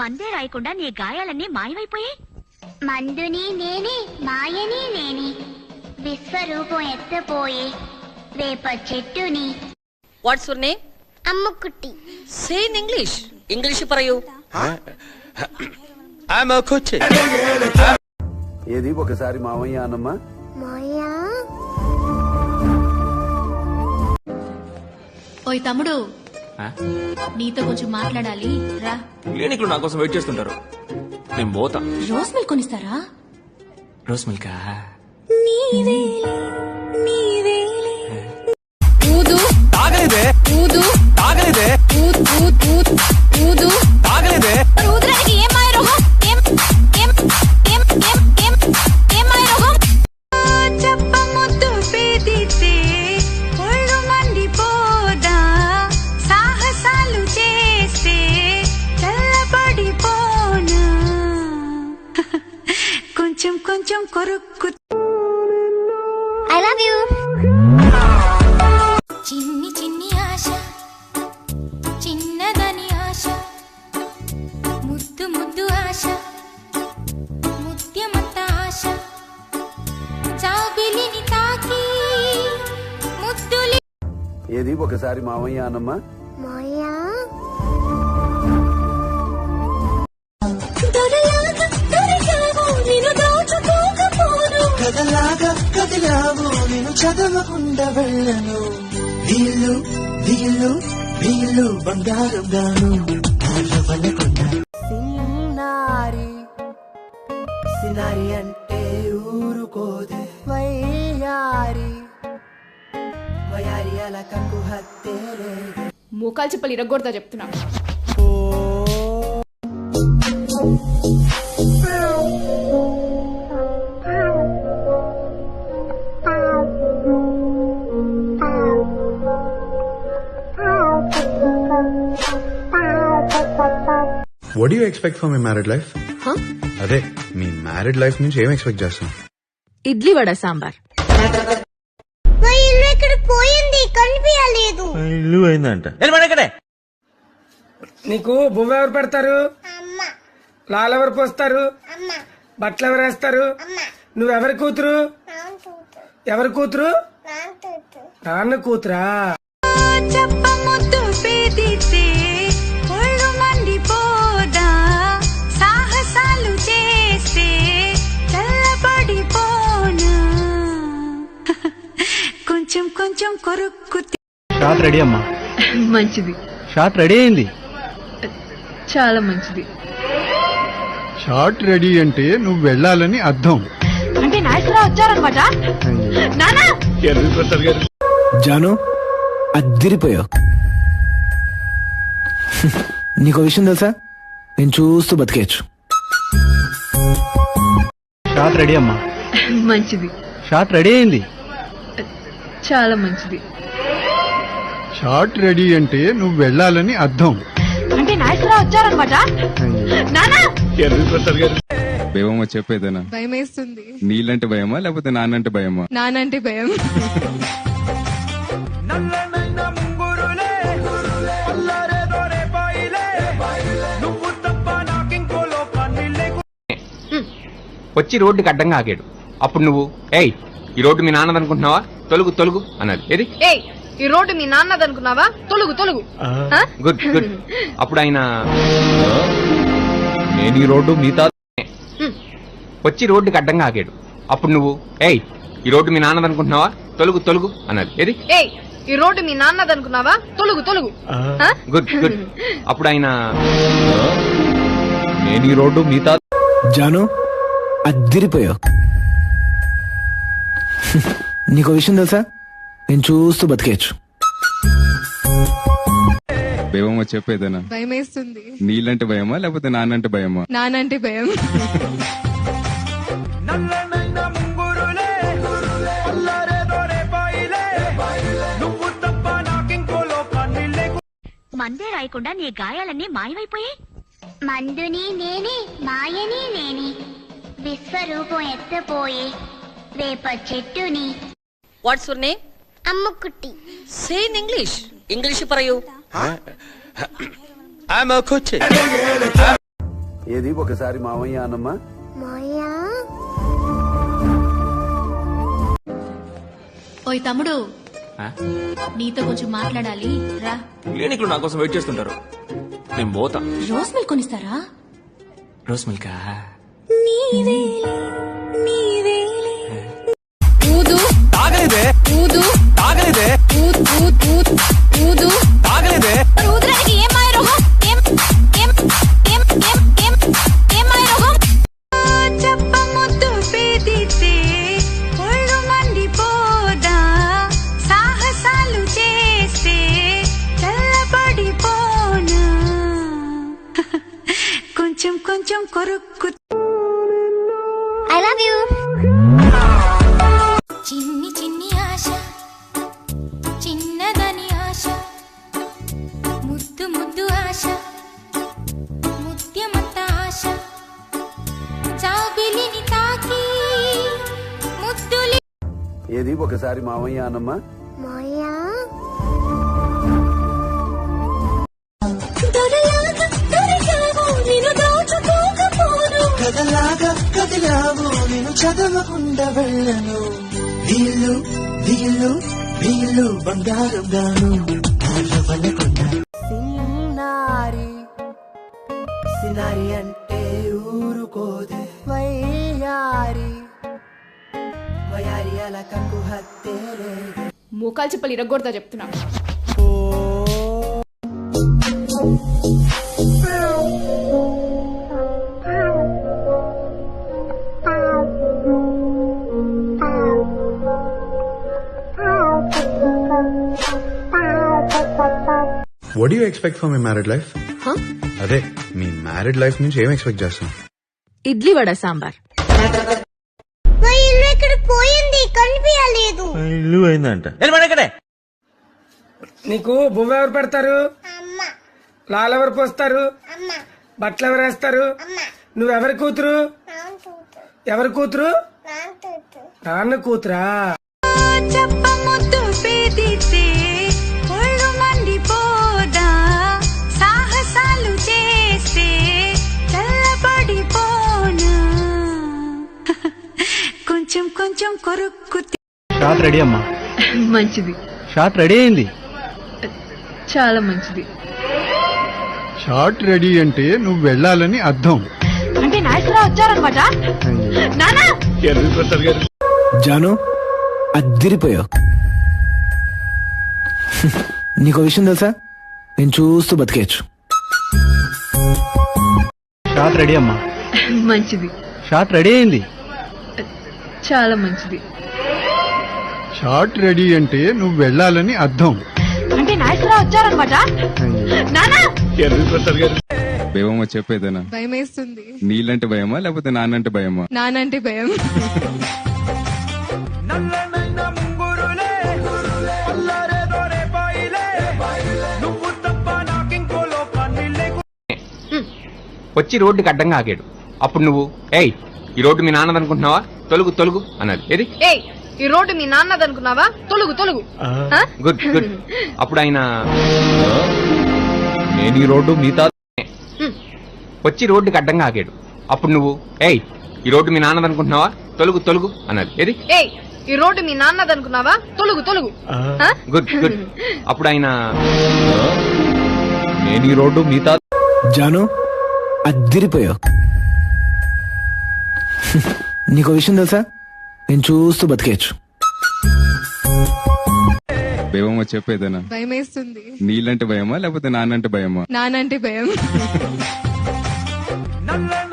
మందే రాయకుండా నీ గాయాలన్నీ మాయమైపోయాయి. మందుని నేనే మాయని నేని విశ్వరూపం ఎత్తపోయే వేప చెట్టుని. What's your name Ammukutty say in English English పరయు. ఏది ఒకసారి మామయ్య మాయా ఓయ్ తమ్ముడు నీతో కొంచెం మాట్లాడాలి. రా. క్లినిక్లు నా కోసం వెయిట్ చేస్తుంటారు. నేను పోతా. Rose milk కొనిస్తారా? Rose milk? ఊదు తాగలేదే. ఊదు. తాగలేదే. ఊద్ ఊద్ ఊద్ ఊదు. తాగలేదే. మరి ఊదడానికి ఏం మాయ రోగం ఏం ఏం ఏం ఏం ఏం ఏం మాయ రోగం చెప్పముద్దు పేదితే ఏది? ఒకసారి మామయ్య అనమ్మా మాయా దొరలాగా దొరికావు నిన్ను దాచుకోకపోను కదలాగా కదిలావు నేను చదవకుండా వెళ్ళను. వీళ్ళు వీళ్ళు వీళ్ళు బంగారం గాను. వలకుండా సిన్నారి. సినారి అంటే మోకాలు చెప్పలు ఇరగొడతా చెప్తున్నా. What you expect for my married life అదే మీ మ్యారీడ్ లైఫ్ నుంచి ఏం ఎక్స్పెక్ట్ చేస్తాం ఇడ్లీ వడ సాంబార్. పోయింది కనిపించలేదు. ఇల్లు అయిందంట నీకు బొమ్మ ఎవరు పెడతారు? అమ్మ. లాల్ ఎవరు పోస్తారు? అమ్మ. బట్టలు ఎవరు వేస్తారు? నువ్వెవరి కూతురు? ఎవరి కూతురు? నాన్న కూతురా. చెప్పముద్దు కొంచెం కొరుక్కు షార్ట్ రెడీ అమ్మా. మంచిది. షార్ట్ రెడీ అయింది. చాలా మంచిది. షార్ట్ రెడీ అంటే నువ్వు వెళ్ళాలని అర్థం. అంటే నాయకురా వచ్చారనమాట. నానా! జాను అద్దిరిపోయావు. నీకు విషయం తెలుసా? నేను చూస్తూ బతికేయచ్చు. షార్ట్ రెడీ అమ్మా. మంచిది. షార్ట్ రెడీ అయింది. చాలా మంచిది. షార్ట్ రెడీ అంటే నువ్వు వెళ్ళాలని అర్థం. అంటే నాయకురా వచ్చారనమాట. నానా! భయమా చెప్పేదేనా? భయం వేస్తుంది నీళ్ళంటే భయమా లేకపోతే నాన్నంటే భయమా? నానంటే భయం. వచ్చి రోడ్డుకి అడ్డంగా ఆగాడు. అప్పుడు నువ్వు ఏయ్ ఈ రోడ్డు మీ నాన్నది అనుకుంటున్నావా? తొలుగు తొలుగు అన్నది. ఏది? ఏయ్ ఈ రోడ్డు మీ నాన్నది అనుకున్నావా? తొలుగు తొలుగు. ఆ? Good good. అప్పుడు ఆయన నేను ఈ రోడ్డు మీ తాత వచ్చి రోడ్డుకి అడ్డంగా ఆగాడు. అప్పుడు నువ్వు ఏయ్ ఈ రోడ్డు మీ నాన్నది అనుకుంటున్నావా? తొలుగు తొలుగు అన్నది. ఏది? ఏయ్ ఈ రోడ్డు మీ నాన్నది అనుకున్నావా? తొలుగు తొలుగు. ఆ? Good good. అప్పుడు ఆయన నేను ఈ రోడ్డు మీ తాత జాను అద్దిరిపోయావు నీకు విషయం తెలుసా? నేను చూస్తూ బతికేయచ్చు. భయమా చెప్పేదేనా భయం వేస్తుంది నీళ్ళంటే భయమా లేకపోతే నాన్నంటే భయమా? నానంటే భయం. మందే రాయకుండా నీ గాయాలన్నీ మాయమైపోయాయి. మందుని నేనే మాయని నేనే. విశ్వరూపం ఎత్తపోయే వేప చెట్టుని. What's your name Ammukutty say in English English പറയൂ I'm a coach. ఏది ఒకసారి మామయ్య అనమ్మా మాయా ఓయ్ తమ్ముడు నీతో కొంచెం మాట్లాడాలి రా క్లినిక్లు నా కోసం వెయిట్ చేస్తుంటారు నేను పోతా రోజ్ మిల్క్ కొనిస్తారా రోస్ మిల్క్ ఊదు తాగలేదే ఊదు తాగలేదే ఏది? ఒకసారి మామయ్య అనమ్మా మాయా కదలాగా కదిలావు నేను చదవకుండా వెళ్ళను. వీళ్ళు వీళ్ళు వీళ్ళు బంగారం గాను. సిన్నారి. సినారి అంటే ఊరుకోదే మోకాలు చెప్పలు ఇరగొడతా చెప్తున్నా. What you expect for my married life అదే మీ మ్యారీడ్ లైఫ్ నుంచి ఏం ఎక్స్పెక్ట్ చేస్తాం ఇడ్లీ వడ సాంబార్. పోయింది కనిపించలేదు. ఇల్లు అయిందంట నీకు బొమ్మ ఎవరు పెడతారు? అమ్మ. లాలు ఎవరు పోస్తారు? అమ్మ. బట్టలు ఎవరు వేస్తారు? అమ్మ. నువ్వెవరి కూతురు? ఎవరి కూతురు? నాన్న కూతురా. కొంచెం కొరుక్కు షాట్ రెడీ అమ్మా. మంచిది. షాట్ రెడీ అయింది. చాలా మంచిది. షార్ట్ రెడీ అంటే నువ్వు వెళ్ళాలని అర్థం. అంటే నాయకురా వచ్చారనమాట. నానా! జాను అద్దిరిపోయావు. నీకు విషయం తెలుసా? నేను చూస్తూ బతికేయచ్చు. షాట్ రెడీ అమ్మా. మంచిది. షాట్ రెడీ అయింది. చాలా మంచిది. షార్ట్ రెడీ అంటే నువ్వు వెళ్ళాలని అర్థం. అంటే నాయకురా వచ్చారనమాట. నానా! భయమా చెప్పేదేనా? భయం వేస్తుంది నీళ్ళంటే భయమా లేకపోతే నాన్నంటే భయమా? నానంటే భయం. వచ్చి రోడ్డుకి అడ్డంగా ఆగాడు. అప్పుడు నువ్వు ఏయ్ ఈ రోడ్డు మీ నాన్నది అనుకుంటున్నావా తొలుగు తొలుగు అన్నది. ఏది? ఏయ్ ఈ రోడ్డు మీ నాన్నది అనుకున్నావా తొలుగు తొలుగు. ఆ? Good good. అప్పుడు ఆయన నేను ఈ రోడ్డు మీ తాత వచ్చి రోడ్డుకి అడ్డంగా ఆగాడు. అప్పుడు నువ్వు ఏయ్ ఈ రోడ్డు మీ నాన్నది అనుకుంటున్నావా తొలుగు తొలుగు అన్నది. ఏది? ఏయ్ ఈ రోడ్డు మీ నాన్నది అనుకున్నావా తొలుగు తొలుగు. ఆ? Good good. అప్పుడు ఆయన నేను ఈ రోడ్డు మీ తాత జాను అద్దిరిపోయావు నీకు విషయం తెలుసా? నేను చూస్తూ బతికేయచ్చు. భయమా చెప్పేదేనా? భయం వేస్తుంది నీళ్ళంటే భయమా లేకపోతే నాన్నంటే భయమా? నానంటే భయం. నల్ల